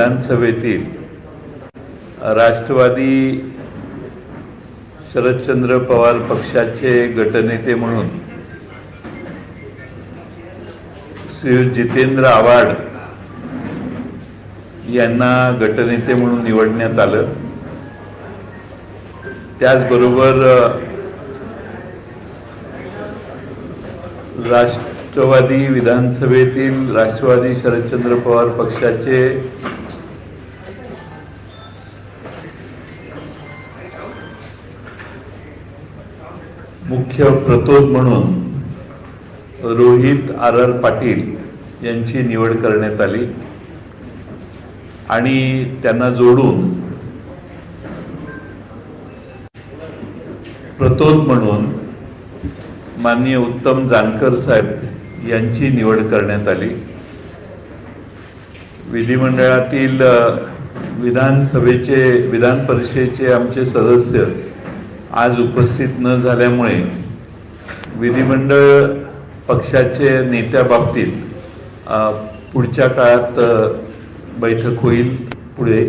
विधानसभेतील राष्ट्रवादी शरदचंद्र पवार पक्षाचे गटनेते म्हणून श्री जितेंद्र आव्हाड यांना गटनेते म्हणून निवडण्यात आलं. त्याचबरोबर राष्ट्रवादी विधानसभेतील राष्ट्रवादी शरदचंद्र पवार पक्षाचे मुख्य प्रतोद म्हणून रोहित आर आर पाटील यांची निवड करण्यात आली. आणि त्यांना जोडून प्रतोद म्हणून माननीय उत्तम जानकर साहेब यांची निवड करण्यात आली. विधिमंडळातील विधानसभेचे विधान परिषदेचे आमचे सदस्य आज उपस्थित न झाल्यामुळे विधिमंडळ पक्षाचे नेत्याबाबतीत पुढच्या काळात बैठक होईल पुढे.